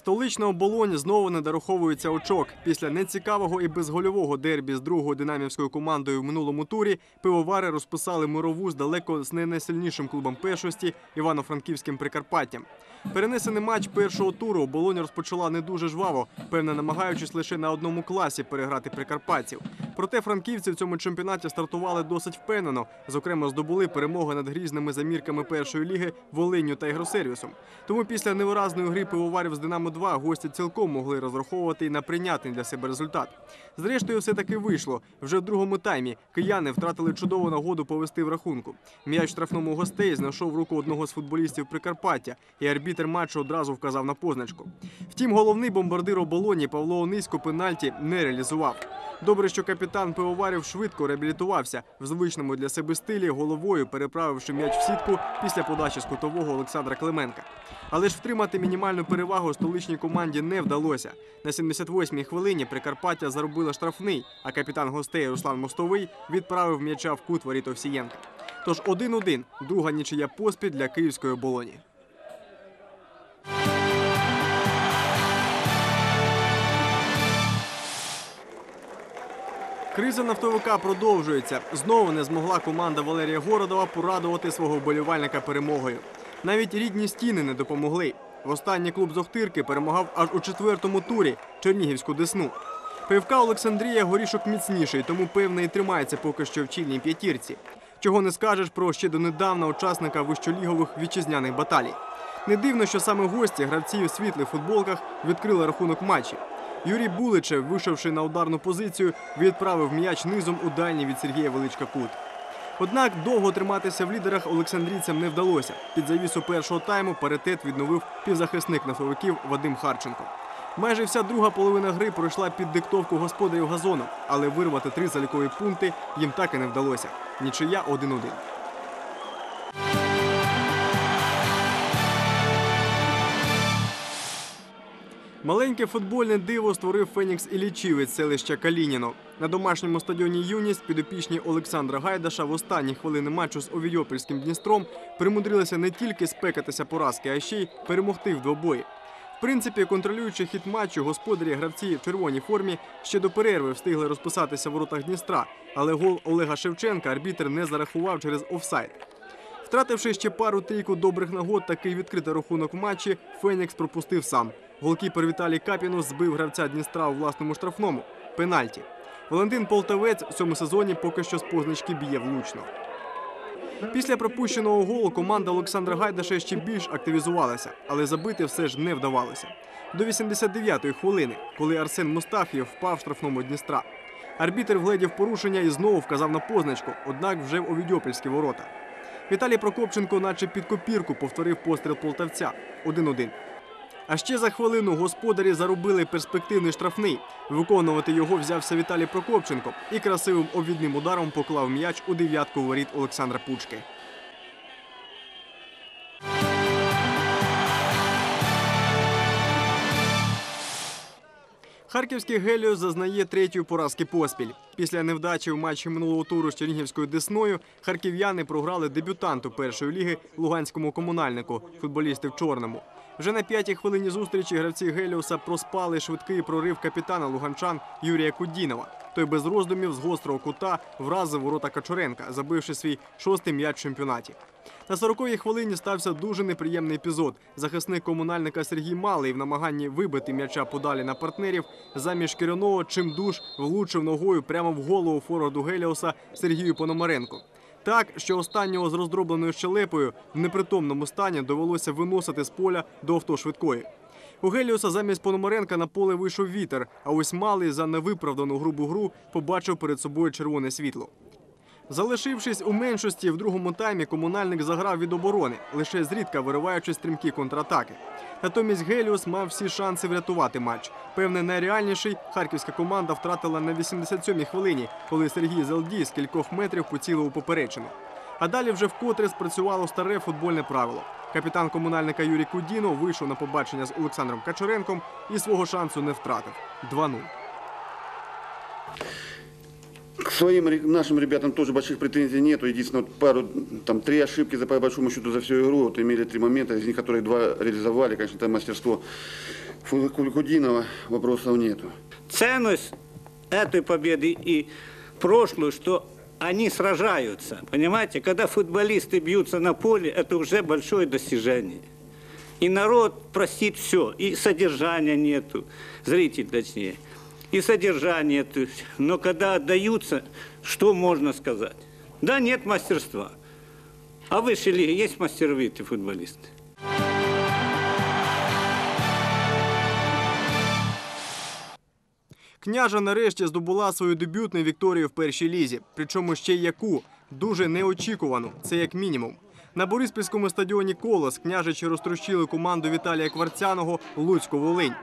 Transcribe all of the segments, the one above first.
Столична оболонь знову не дораховується очок. Після нецікавого і безгольового дербі з другою динамівською командою в минулому турі пивовари розписали мирову з далеко з не найсильнішим клубом першості Івано-Франківським Прикарпаттям. Перенесений матч першого туру оболонь розпочала не дуже жваво, певне намагаючись лише на одному класі переграти прикарпатців. Проте франківці в цьому чемпіонаті стартували досить впевнено. Зокрема, здобули перемоги над грізними замірками першої ліги Волинню та ігросервісом. Тому після невиразної гри пивоварів з Динамо 2 гості цілком могли розраховувати і на прийнятний для себе результат. Зрештою, все таки вийшло. Вже в другому таймі кияни втратили чудову нагоду повести в рахунку. М'яч штрафному гостей знайшов руку одного з футболістів Прикарпаття, і арбітер матчу одразу вказав на позначку. Втім, головний бомбардир оболоні Павло Онисько пенальті не реалізував. Добре, що капітан пивоварів швидко реабілітувався в звичному для себе стилі, головою переправивши м'яч в сітку після подачі з кутового Олександра Клименка. Але ж втримати мінімальну перевагу столичній команді не вдалося. На 78-й хвилині Прикарпаття заробила штрафний, а капітан гостей Руслан Мостовий відправив м'яча в кут воріт Овсієнка. Тож 1-1 – друга нічия поспіль для київської оболоні. Криза нафтовика продовжується. Знову не змогла команда Валерія Городова порадувати свого вболівальника перемогою. Навіть рідні стіни не допомогли. Востаннє клуб з Охтирки перемагав аж у четвертому турі Чернігівську десну. Пивка Олександрія горішок міцніший, тому певне і тримається поки що в чільній п'ятірці. Чого не скажеш про ще донедавна учасника вищолігових вітчизняних баталій. Не дивно, що саме гості, гравці у світлих футболках, відкрили рахунок матчів. Юрій Буличев, вийшовши на ударну позицію, відправив м'яч низом у дальній від Сергія Величка кут. Однак довго триматися в лідерах олександрійцям не вдалося. Під завісу першого тайму паритет відновив півзахисник нафтовиків Вадим Харченко. Майже вся друга половина гри пройшла під диктовку господарів газону, але вирвати три залікові пункти їм так і не вдалося. Нічия 1-1. Маленьке футбольне диво створив Фенікс Іллічівець селища Калініно. На домашньому стадіоні Юність підопічні Олександра Гайдаша в останні хвилини матчу з Овійопольським Дністром примудрилися не тільки спекатися поразки, а ще й перемогти в двобої. В принципі, контролюючи хід матчу, господарі гравці в червоній формі ще до перерви встигли розписатися в воротах Дністра, але гол Олега Шевченка арбітр не зарахував через офсайд. Втративши ще пару трійку добрих нагод, такий відкритий рахунок в матчі, Фенікс пропустив сам. Голкіпер Віталій Капінус збив гравця Дністра у власному штрафному. Пенальті. Валентин Полтавець в цьому сезоні поки що з позначки б'є влучно. Після пропущеного голу команда Олександра Гайдаша ще більш активізувалася, але забити все ж не вдавалося. До 89-ї хвилини, коли Арсен Мустафєв впав в штрафному Дністра. Арбітер вгледів порушення і знову вказав на позначку, однак вже в Овідьопольські ворота. Віталій Прокопченко, наче під копірку, повторив постріл полтавця 1-1. А ще за хвилину господарі заробили перспективний штрафний. Виконувати його взявся Віталій Прокопченко і красивим обвідним ударом поклав м'яч у дев'ятку воріт Олександра Пучки. Харківський Геліос зазнає третьої поразки поспіль. Після невдачі в матчі минулого туру з Чернігівською Десною харків'яни програли дебютанту першої ліги луганському комунальнику, футболісти в чорному. Вже на п'ятій хвилині зустрічі гравці Геліоса проспали швидкий прорив капітана луганчан Юрія Кудінова. Той без роздумів з гострого кута вразив ворота Качуренка, забивши свій шостий м'яч в чемпіонаті. На 40-й хвилині стався дуже неприємний епізод. Захисник комунальника Сергій Малий в намаганні вибити м'яча подалі на партнерів замість шкіряного чимдуж влучив ногою прямо в голову форварду Геліоса Сергію Пономаренку. Так, що останнього з роздробленою щелепою в непритомному стані довелося виносити з поля до авто швидкої. У Геліуса замість Пономаренка на поле вийшов вітер, а ось малий за невиправдану грубу гру побачив перед собою червоне світло. Залишившись у меншості в другому таймі, комунальник заграв від оборони, лише зрідка вириваючи стрімкі контратаки. Натомість Геліос мав всі шанси врятувати матч. Певне, найреальніший харківська команда втратила на 87-й хвилині, коли Сергій Зелдій з кількох метрів поцілив у поперечину. А далі вже вкотре спрацювало старе футбольне правило. Капітан комунальника Юрій Кудіно вийшов на побачення з Олександром Качуренком і свого шансу не втратив 2-0. Своим нашим ребятам тоже больших претензий нету. Единственное, вот пару, там, три ошибки за, по большому счету за всю игру. Вот имели три момента, из них которые два реализовали. Конечно, это мастерство Куликудинова, вопросов нету. ценность этой победы и прошлую, что они сражаются. Понимаете, когда футболисты бьются на поле, это уже большое достижение. И народ простит все, и содержания нету, зритель точнее, и содержания нету. Но когда отдаются, что можно сказать? Да, нет мастерства. А в высшей лиге есть мастеровитые футболисты. Княжа нарешті здобула свою дебютну вікторію в першій лізі. Причому ще й яку дуже неочікувану. Це як мінімум. На Бориспільському стадіоні Колос княжичі розтрощили команду Віталія Кварцяного Луцько-Волинь.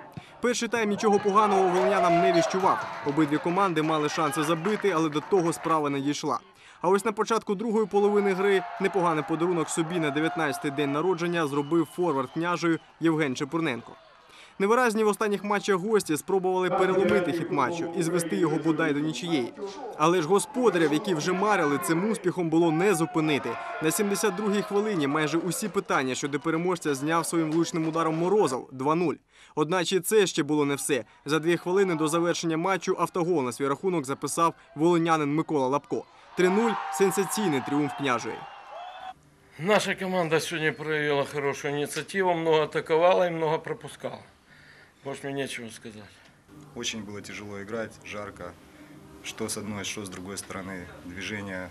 Перший тайм нічого поганого волинянам не віщував. Обидві команди мали шанси забити, але до того справа не дійшла. А ось на початку другої половини гри непоганий подарунок собі на 19-й день народження зробив форвард княжею Євген Чепурненко. Невиразні в останніх матчах гості спробували переломити хід матчу і звести його бодай до нічиєї. Але ж господарів, які вже марили, цим успіхом було не зупинити. На 72-й хвилині майже усі питання щодо переможця зняв своїм влучним ударом Морозов 2-0. Одначе це ще було не все. За дві хвилини до завершення матчу автогол на свій рахунок записав волинянин Микола Лапко. 3-0 – сенсаційний тріумф княжої. Наша команда сегодня проявила хорошую инициативу, много атаковала и много пропускала. Больше мне нечего сказать. Очень было тяжело играть, жарко. Что с одной, что с другой стороны. Движения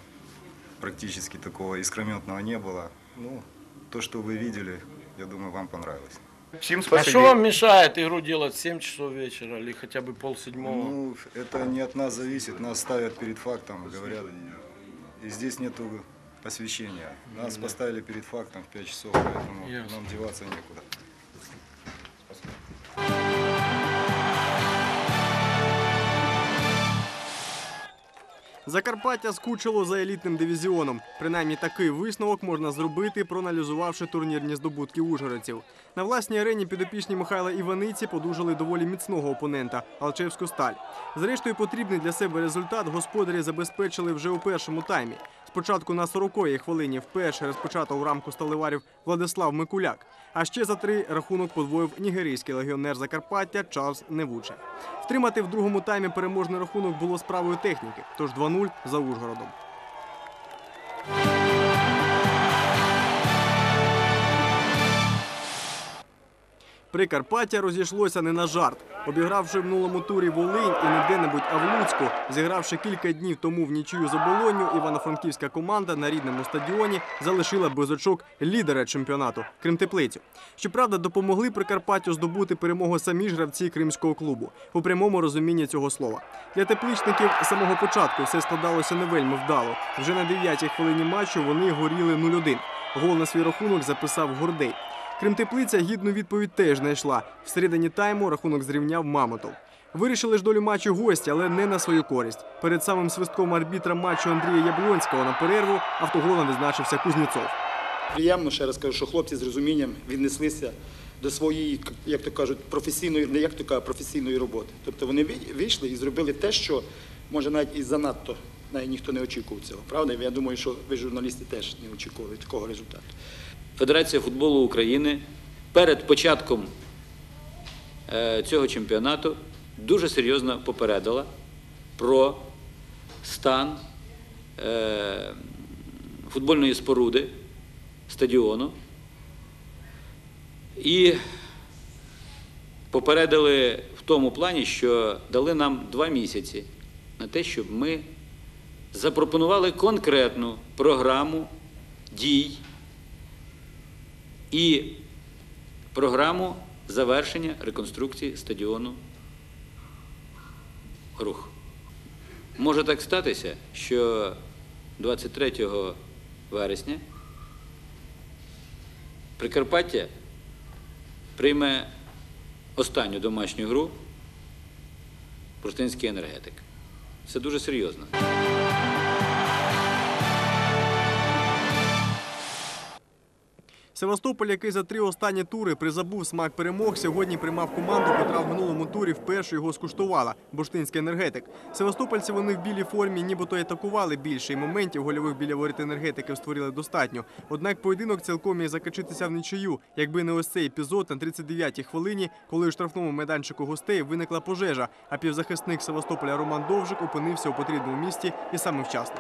практически такого искрометного не было. Ну, то, что вы видели, я думаю, вам понравилось. Всем А что вам мешает игру делать в 7 часов вечера или хотя бы пол седьмого? Ну, это не от нас зависит. Нас ставят перед фактом, говорят. И здесь нету освещения. Нас поставили перед фактом в 5 часов, поэтому Ясно. нам деваться некуда. Закарпаття скучило за елітним дивізіоном. Принаймні такий висновок можна зробити, проаналізувавши турнірні здобутки ужгородців. На власній арені підопічні Михайла Іваниці подужали доволі міцного опонента Алчевську сталь. Зрештою, потрібний для себе результат господарі забезпечили вже у першому таймі. Спочатку на 40-й хвилині вперше розпочато у рамку сталеварів Владислав Микуляк. А ще за три рахунок подвоїв нігерійський легіонер Закарпаття Чарльз Невуче. Втримати в другому таймі переможний рахунок було справою техніки, тож 2-0 за Ужгородом. Прикарпаття розійшлося не на жарт. Обігравши в минулому турі Волинь і не де-небудь, а в Луцьку, зігравши кілька днів тому в нічию з оболонню, івано-франківська команда на рідному стадіоні залишила без очок лідера чемпіонату Кримтеплицю. Щоправда, допомогли Прикарпаттю здобути перемогу самі ж гравці кримського клубу у прямому розумінні цього слова. Для тепличників з самого початку все складалося не вельми вдало. Вже на 9-й хвилині матчу вони горіли 0-1. Гол на свій рахунок записав Гордей. Кримтеплиця гідну відповідь теж знайшла. Всередині тайму рахунок зрівняв Мамотов. Вирішили ж долю матчу гості, але не на свою користь. Перед самим свистком арбітра матчу Андрія Яблонського на перерву автоголом відзначився Кузнєцов. Приємно, ще раз кажу, що хлопці з розумінням віднеслися до своєї, як то кажуть, професійної, не як то кажуть, професійної роботи. Тобто вони вий- вийшли і зробили те, що може навіть і занадто навіть ніхто не очікував цього. Правда? Я думаю, що ви журналісти теж не очікували такого результату. Федерація футболу України перед початком е, цього чемпіонату дуже серйозно попередила про стан е, футбольної споруди стадіону і попередили в тому плані, що дали нам два місяці на те, щоб ми запропонували конкретну програму дій і програму завершення реконструкції стадіону рух. Може так статися, що 23 вересня Прикарпаття прийме останню домашню гру Бурштинський енергетик. Це дуже серйозно. Севастополь, який за три останні тури призабув смак перемог, сьогодні приймав команду, котра в минулому турі вперше його скуштувала – Бурштинський енергетик. Севастопольці вони в білій формі нібито й атакували більше, і моментів гольових біля воріт енергетиків створили достатньо. Однак поєдинок цілком міг закачитися в нічию, якби не ось цей епізод на 39-й хвилині, коли у штрафному майданчику гостей виникла пожежа, а півзахисник Севастополя Роман Довжик опинився у потрібному місці і саме вчасно.